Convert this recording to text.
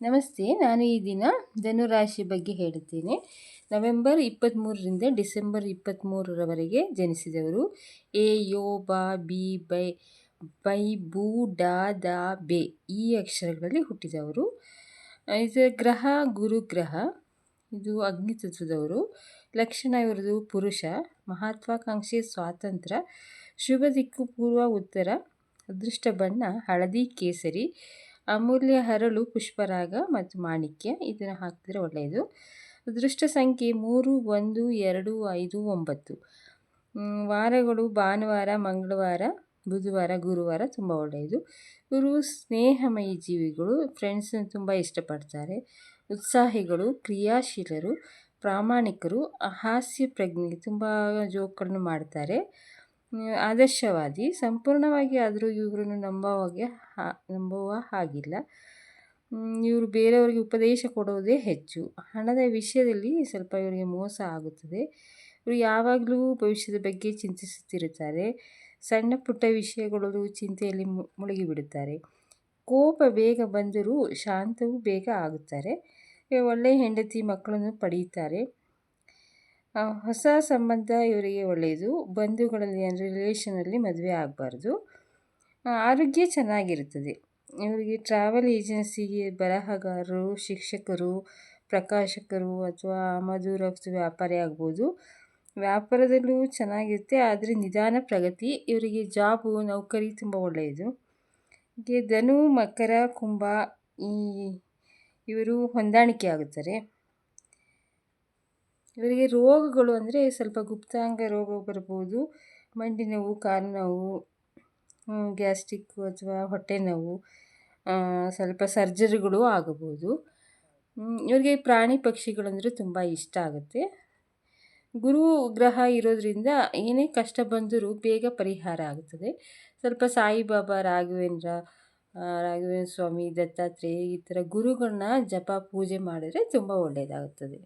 ನಮಸ್ತೆ, ನಾನು ಈ ದಿನ ಧನುರಾಶಿ ಬಗ್ಗೆ ಹೇಳುತ್ತೇನೆ. ನವೆಂಬರ್ ಇಪ್ಪತ್ತ್ಮೂರರಿಂದ ಡಿಸೆಂಬರ್ ಇಪ್ಪತ್ತ್ಮೂರರವರೆಗೆ ಜನಿಸಿದವರು ಎ, ಯೋ, ಬಾ, ಬಿ, ಬೈ ಬೈ ಬೂ ಡಾ, ದಾ, ಬೆ ಈ ಅಕ್ಷರಗಳಲ್ಲಿ ಹುಟ್ಟಿದವರು. ಇದು ಗ್ರಹ, ಗುರು ಗ್ರಹ, ಇದು ಅಗ್ನಿತತ್ವದವರು ಲಕ್ಷಣ ಇವರದು ಪುರುಷ, ಮಹತ್ವಾಕಾಂಕ್ಷೆ ಸ್ವಾತಂತ್ರ್ಯ ಶುಭ ದಿಕ್ಕು ಪೂರ್ವ ಉತ್ತರ, ಅದೃಷ್ಟ ಬಣ್ಣ, ಹಳದಿ ಕೇಸರಿ ಅಮೂಲ್ಯ ಹರಳು, ಪುಷ್ಪರಾಗ ಮತ್ತು ಮಾಣಿಕ್ಯ. ಇದನ್ನು ಹಾಕಿದ್ರೆ ಒಳ್ಳೆಯದು. ಅದೃಷ್ಟ ಸಂಖ್ಯೆ ಮೂರು, ಒಂದು, ಎರಡು, ಐದು, ಒಂಬತ್ತು. ವಾರಗಳು, ಭಾನುವಾರ, ಮಂಗಳವಾರ, ಬುಧವಾರ, ಗುರುವಾರ ತುಂಬ ಒಳ್ಳೆಯದು. ಇವರು ಸ್ನೇಹಮಯ ಜೀವಿಗಳು ಫ್ರೆಂಡ್ಸನ್ನು ತುಂಬ ಇಷ್ಟಪಡ್ತಾರೆ. ಉತ್ಸಾಹಿಗಳು, ಕ್ರಿಯಾಶೀಲರು, ಪ್ರಾಮಾಣಿಕರು, ಹಾಸ್ಯ ಪ್ರಜ್ಞೆ ತುಂಬ ಜೋಕ್ಗಳನ್ನು ಮಾಡ್ತಾರೆ. ಆದರ್ಶವಾದಿ, ಸಂಪೂರ್ಣವಾಗಿ ಆದರೂ ಇವರನ್ನು ನಂಬುವಾಗೆ ಹಾ, ನಂಬುವ ಹಾಗಿಲ್ಲ. ಇವರು ಬೇರೆಯವರಿಗೆ ಉಪದೇಶ ಕೊಡುವುದೇ ಹೆಚ್ಚು. ಹಣದ ವಿಷಯದಲ್ಲಿ ಸ್ವಲ್ಪ ಇವರಿಗೆ ಮೋಸ ಆಗುತ್ತದೆ. ಇವರು ಯಾವಾಗಲೂ ಭವಿಷ್ಯದ ಬಗ್ಗೆ ಚಿಂತಿಸುತ್ತಿರುತ್ತಾರೆ. ಸಣ್ಣ ಪುಟ್ಟ ವಿಷಯಗಳು ಚಿಂತೆಯಲ್ಲಿ ಮುಳುಗಿಬಿಡುತ್ತಾರೆ. ಕೋಪ ಬೇಗ ಬಂದರೂ ಶಾಂತವೂ ಬೇಗ ಆಗುತ್ತಾರೆ. ಒಳ್ಳೆಯ ಹೆಂಡತಿ ಮಕ್ಕಳನ್ನು ಪಡೆಯುತ್ತಾರೆ. ಹೊಸ ಸಂಬಂಧ ಇವರಿಗೆ ಒಳ್ಳೆಯದು. ಬಂಧುಗಳಲ್ಲಿ ಅಂದರೆ ರಿಲೇಷನಲ್ಲಿ ಮದುವೆ ಆಗಬಾರ್ದು. ಆರೋಗ್ಯ ಚೆನ್ನಾಗಿರುತ್ತದೆ. ಇವರಿಗೆ ಟ್ರಾವೆಲ್ ಏಜೆನ್ಸಿಗೆ ಬರಹಗಾರರು, ಶಿಕ್ಷಕರು, ಪ್ರಕಾಶಕರು ಅಥವಾ ಆಮದು ರಫ್ತು ವ್ಯಾಪಾರಿ ಆಗ್ಬೋದು. ವ್ಯಾಪಾರದಲ್ಲೂ ಚೆನ್ನಾಗಿರುತ್ತೆ, ಆದರೆ ನಿಧಾನ ಪ್ರಗತಿ. ಇವರಿಗೆ ಜಾಬು ನೌಕರಿ ತುಂಬ ಒಳ್ಳೆಯದು. ಧನು, ಮಕರ, ಕುಂಭ ಈ ಇವರು ಹೊಂದಾಣಿಕೆ ಆಗುತ್ತಾರೆ. ಇವರಿಗೆ ರೋಗಗಳು ಅಂದರೆ ಸ್ವಲ್ಪ ಗುಪ್ತಾಂಗ ರೋಗ ಬರ್ಬೋದು. ಮಂಡಿ ನೋವು, ಕಾಲು ನೋವು ಗ್ಯಾಸ್ಟಿಕ್ ಅಥವಾ ಹೊಟ್ಟೆ ನೋವು ಸ್ವಲ್ಪ ಸರ್ಜರಿಗಳು ಆಗಬಹುದು ಇವರಿಗೆ ಪ್ರಾಣಿ ಪಕ್ಷಿಗಳಂದರೆ ತುಂಬ ಇಷ್ಟ ಆಗುತ್ತೆ. ಗುರು ಗ್ರಹ ಇರೋದರಿಂದ ಏನೇ ಕಷ್ಟ ಬಂದರೂ ಬೇಗ ಪರಿಹಾರ ಆಗುತ್ತದೆ. ಸ್ವಲ್ಪ ಸಾಯಿಬಾಬಾ, ರಾಘವೇಂದ್ರ ರಾಘವೇಂದ್ರ ಸ್ವಾಮಿ, ದತ್ತಾತ್ರೇಯ ಈ ಥರ ಗುರುಗಳನ್ನ ಜಪ, ಪೂಜೆ ಮಾಡಿದರೆ ತುಂಬ ಒಳ್ಳೆಯದಾಗುತ್ತದೆ